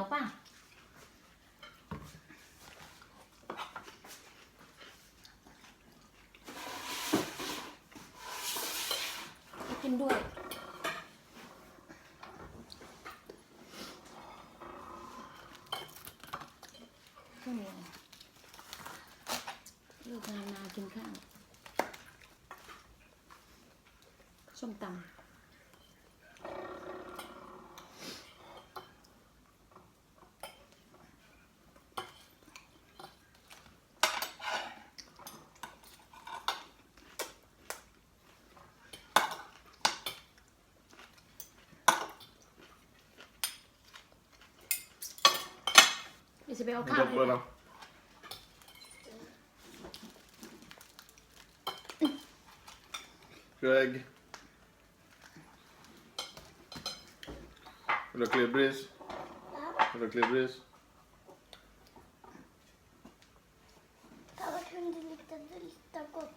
ยวป่ะ กินด้วยข้าวเหนีลิกงานมากินข้าวส้มตำ เดี๋ยวจะไปเอาข้าวให้ Dobblarna. Greg. Vill du ha klibris? Vill du ha klibris? Pappa kunde lukta lite gott.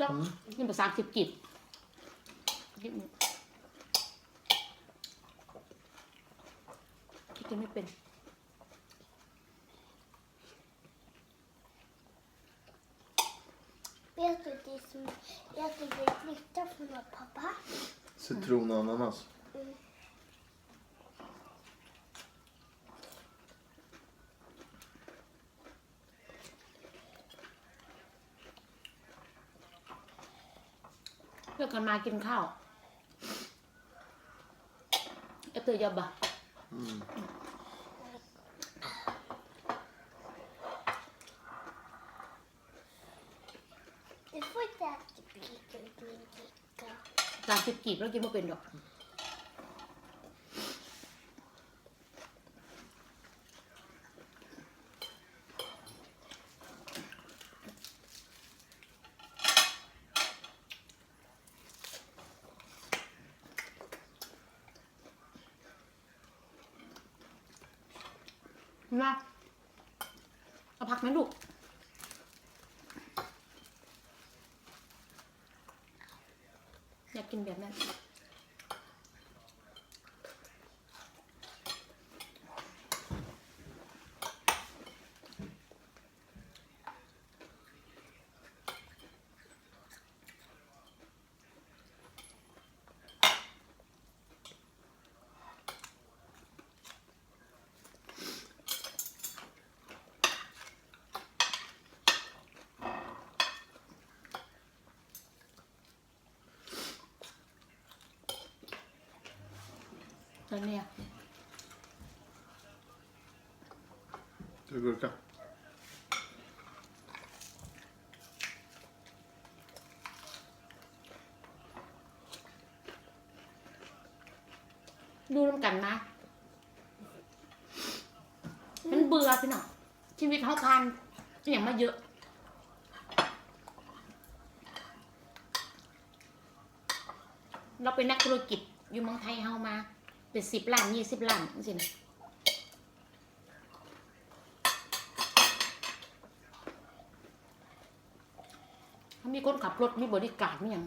จ้ากินภาษาสิบ กิบกินกินไม่เป็น Vet du det som jag tycker luktar från pappa? Citron och ananas. Mm. เพื่อกันมากิ นข้าวเอฟเตอร์ยาบะ Mm. Du får inte äta pika ut min kicka. สามสิบกีบแล้วกินไม่เป็นดอก มาเอาผักไหมลูก อยา กกินแบบนั้น ตอนเนี้ย Ska du gurka? ดูน้ำกันนะมันเบื่อพี่น้องชีวิตเขาทานอหย่างมาเยอะเราเป็นนักธุรกิจอยู่เมืองไทยเฮามา เป็นสิบล้านยี่สิบล้านจริงถ้ามีคนขับรถมีบริการมั้ยยัง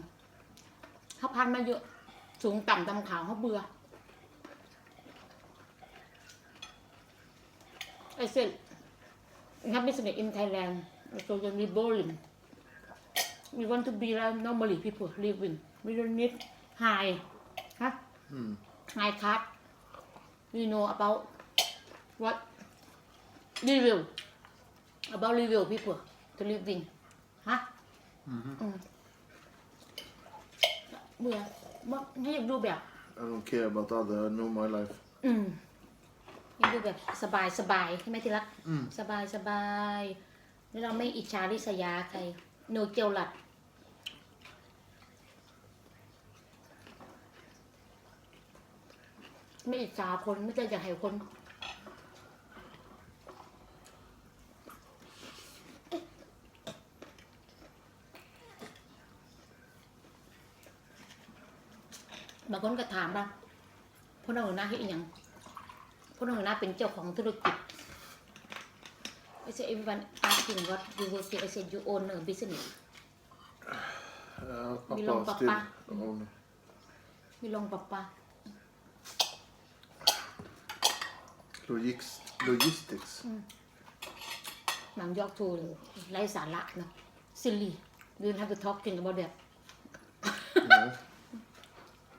ถ้าพันมาเยอะ สูงต่ำตำขาวเขาเบื่อไอเซนนับบิสเนสอินไทยแลนด์โซเชียลรีโบลิมมีวันทุบบี like normally people living we don't need high ฮะ high cut. We know about what review, about review people to living, huh? Mhm. อืมเบื่อว่าให้อยากดูแบบ I don't care about other. I know my life. อืมยังดูแบบสบายสบายใช่ไหมที่รัก อืม สบายสบายแล้วเราไม่อิจฉาริษยาใครโนเกียวหลัด ไม่อิจฉาคนไม่ได้อยากให้คนบางคนก็ถามว่าพ่อหนุ่หน้าที่อีหยังพ่อหนุ่หน้าเป็นเจ้าของธุรกิจ I said everyone asking what you work in. I said you own a business. Uh, Belong Papa still Papa. owner. มีลงปะปะ Logics, logistics. หนังยอกทูเลยไร้สาระเนาะซิลลี่ดูนะคือทอกกินกับบอเด็ด Nej.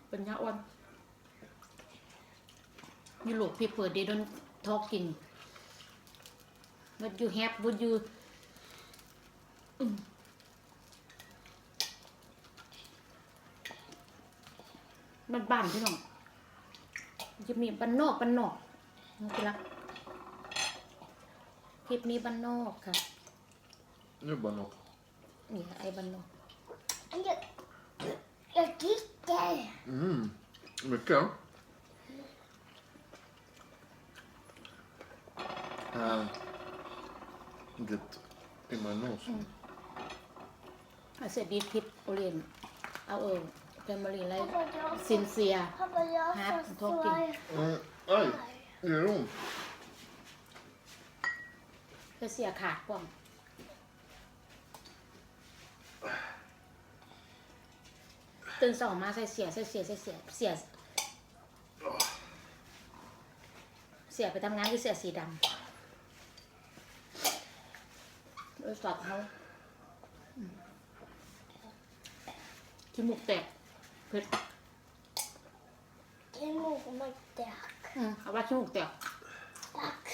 เป็นยาอ้วนยุโรป people they don't talking what you have what you อืมบ้านบ้านๆพี่น้องจะมีบ้านนอกบ้านนอก นี่คือละคลิปนี้บ้านนอกค่ะ Nu bara något. นี่ไอ้บ้านนอก And jag, jag tittar. Mm. Mycket. Uh, get in my nose. I said this kid Orient our family like Pappa, jag får, sincere pappa, jag Här, får talking. stå Mm. Aj, gör det ont? ก็เสียขาดกว่างตื่นสองมาใส่เสียใส่เสียใส่เสียเสีย เสียไปทำงานคือเสียสีดำโดยสอบเขาอืมขี้มูกแตกเผ็ด Det är nog med tack. อืมเอาว่าขี้มูกแตก Tack.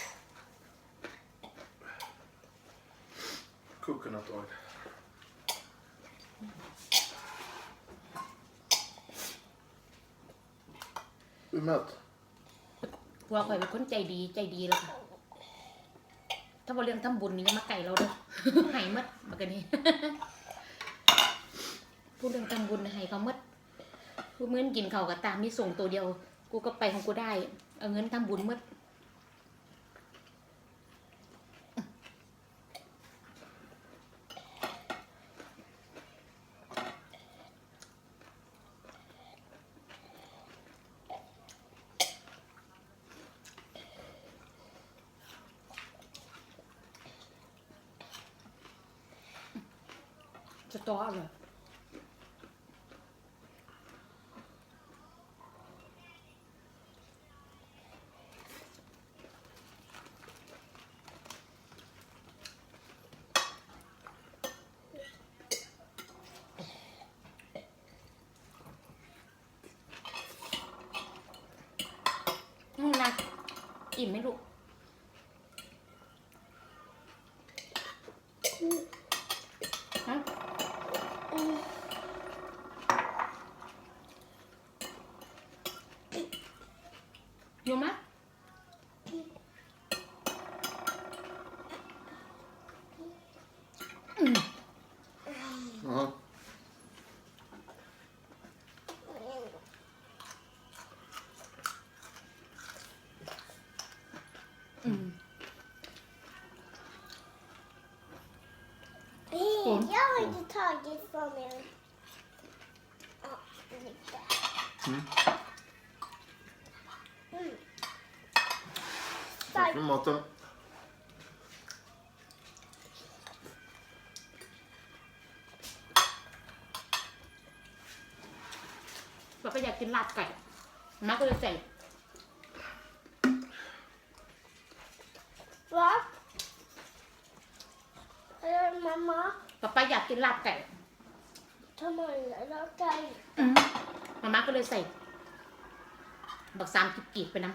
Coconut oil. Du är mätt? พวกข่อยเป็นคนใจดีใจดีแล้วค่ะ ถ้าว่าเรื่องทำบุญนี่จะมาไก่เราเด้อ ใหายมัดมากันนี่ พูดเรื่องทำบุญใหายเขามัดกูเหมื่อนกินเขาวกับตามมีส่งตัวเดียว กูก็ไปของกูได้ เอาเงินทำบุญมัดจะต่อเลยนี่นะอิ่มไหมลูกฮะ Mm. อยู่ไหมอืม Jaha. อืม Hej, jag har inte tagit från min... Ja, lite. Mm. Mm. Tack för maten. เราก็อยากกินลาบ ไก่น้าก็เลยใส่ Va? Eller mamma, ป๊าป้าอยากกินลาบไก่ ta mig och dig. อืมมาม่าก็เลยใส่ บักสามกีบๆไปนะ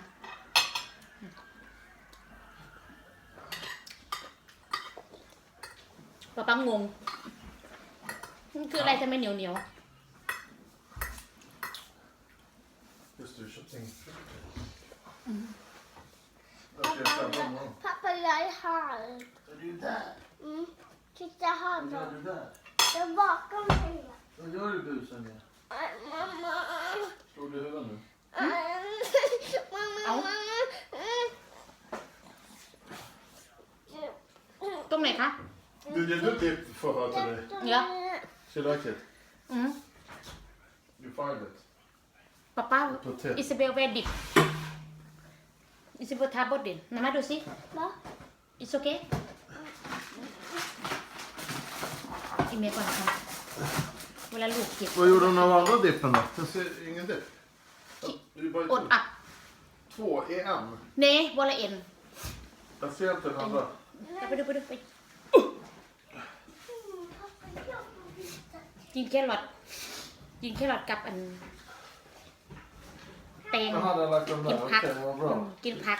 ป๊าป้างงมันคืออะไรทำไมเหนียวเหนียว Just Pappa, stämma honom. pappa, jag är här. Är du där? Mm. Titta här Vad gör då. du där? Jag är bakom mig. Vad gör du busen? ja? Aj, Mamma. Slår du huvudet nu? Aj, Mamma, Au. mamma. Mm. ๆตรงไหนคะ Du, det är typ för att höra till dig. Ja. She like it. อืม You find it. ป๊าป้า Potet. อิซาเบลเวดิก อิซาเบลทาบดดินมามาดูสิ Va? It's okay อีเมลก่อนค่ะเวลาลูกเก็บ Vad gjorde hon av andra dippen då? Jag ser ingen dipp. Det är bara อด två, อับ två EM. เนวอลเอ็น Jag ser inte den andra. ไปดูไปดูไป Mm, pappa, jag vill visa. กินแครอทกินแครอทกับอัน แตง Jag hade lagt dem กิ där. นผัก Okej, vad อืม bra. กินผัก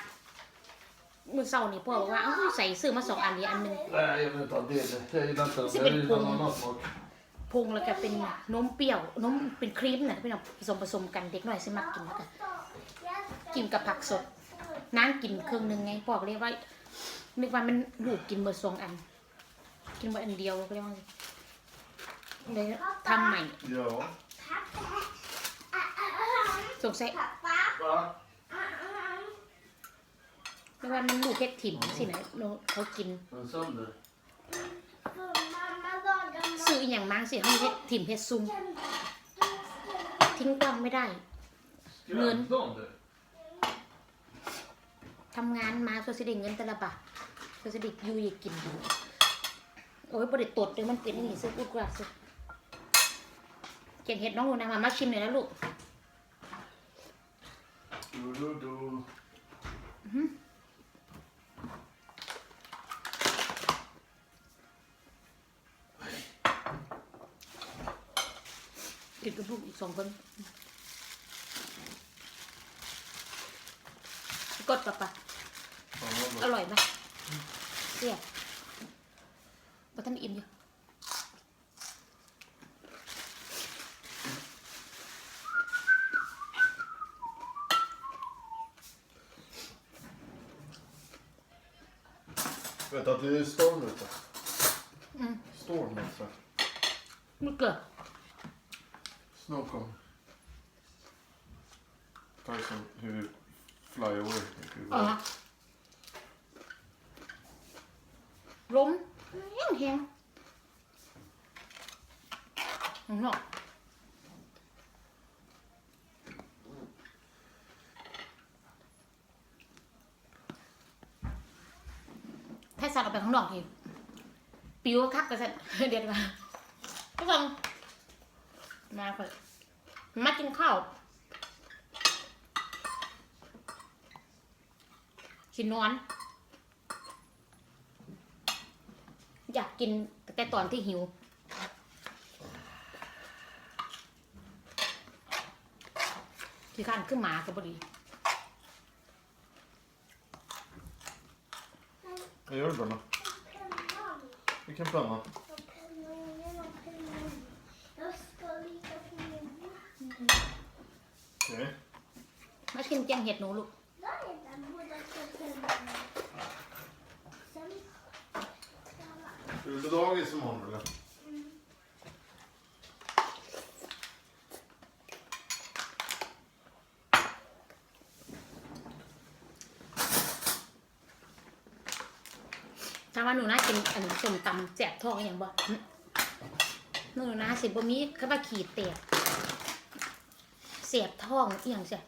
มื้อเช้านี่พ่อบอกว่าเอ้าใส่ซื้อมาสองอันนี้อันหนึง Nej, jag vill inte ha det. Jag gillar inte dem. Det Jag blir gillar pung. ananassmak. พงแล้วก็เป็นนมเปรี้ยวนมเป็นครีมน่ะพี่น้องผสมผสมกันเด็กน้อยสิมักกินแล้วกันกินกับผักสดนางกินครึ่งหนึงไงพ่อก็เรียกว่านึกว่ามันลูกกินเบอร์สองอัน กินเบอร์อันเดียวก็เรียกว่าเลยทำใหม่ Ja. Pappa. สงสัย Pappa. Va? ไม่ว่ามันลูกเพชรถิ่มสินะโนเขากิน En sönder. Mamma lagar ซื้ออีหยังมั้งสิเขามีเพชรถิ่มเพชรซุ่มทิ้งต้องไม่ได้ Skrämde de dig? ทำงานมาส่วนสิได้เงินแต่ละบาทส่วนสิได้อยู่อยากกินโอ้ยบริตดเลยมันเป็นอย่างนี้ซื้อพูดกว่าซื้อเก่งเห็ดน้องลูกนะมามาชิมหน่อยนะลูก Du, du, du. กินกับลูกอีกสองคนกดปะปะ Fan, vad อ bra. ร่อยไหมเสียบมาท่านอิ่มอยู่ Vet du att det är storm ute? Mm. Storm ute. มันเกิด Snow kommer. Tyson, hur fly away. Hur อ๋อล้ม แห้งแห้งข้างนอกาสัตว์ออกไปข้างนอกทีปิวคักกระสันเดี๋ยวมาทุกคนมาค่อยมากินข้าวชินนอน อยากกินแต่ตอนที่หิวที่ข้านขึ้นมาก็พอดี Vad gör du Bronna? Vilken penna? Jag ska lita på min Okej. มากินแกงเห็ดหนูลูก Där är den båda pennorna. Sen... Ska du på dagis imorgon eller? Mm. ถ้าว่าหนูน่ากินอันส้มตำแจบท้องอย่างบ่หนูน่าสิบ่มีข้าวขีดแตกเสียบท้องอหย่างเสีย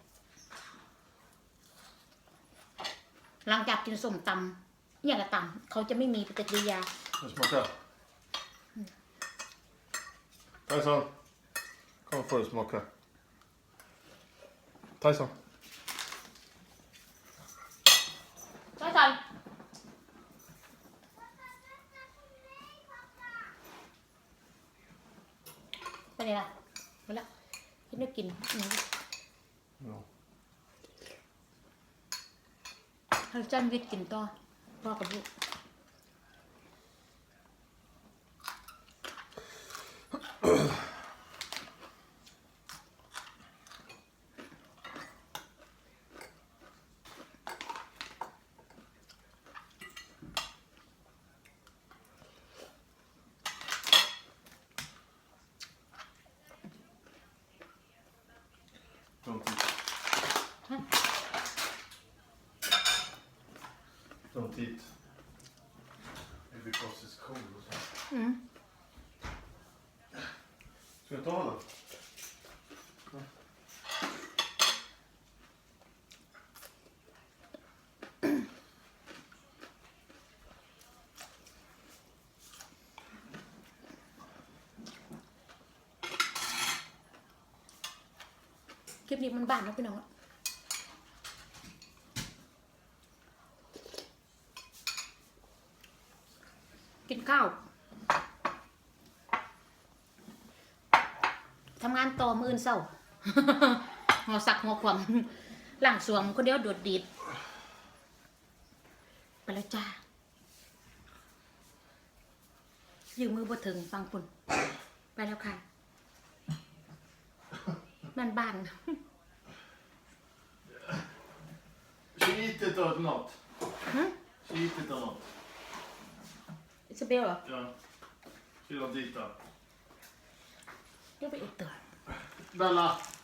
หลังจากกินส้มตำอหย่างกระตำเขาจะไม่มีปฏิกิริยา Nu smaka. Tyson. Kom får du smaka. Tyson. ใช่ใช่เป็นไงล่ะหมดละคิดไม่กินอืม Ja. ให้ จันวิทย์กินต่อพ่อกับลูก Don't eat. Huh? Don't eat. Maybe because it's cold or something. อืม Ska vi ta den? Kiếp นี้มันบ้านนะพี่น้องอะ กินข้าวทำงานต่ อมืออื่นเศร้าหัวสักหัวความหลังสวมคนเดียวโดดดีดไปแล้วจ้ายืมมือบ่ถึงฟังปุ่น ไปแล้วค่ะ มันบ้าน She eat it or not? Hmm? She eat it or not? อิสเบลเหรอ Ja. She don't eat that. เดี๋ย วไ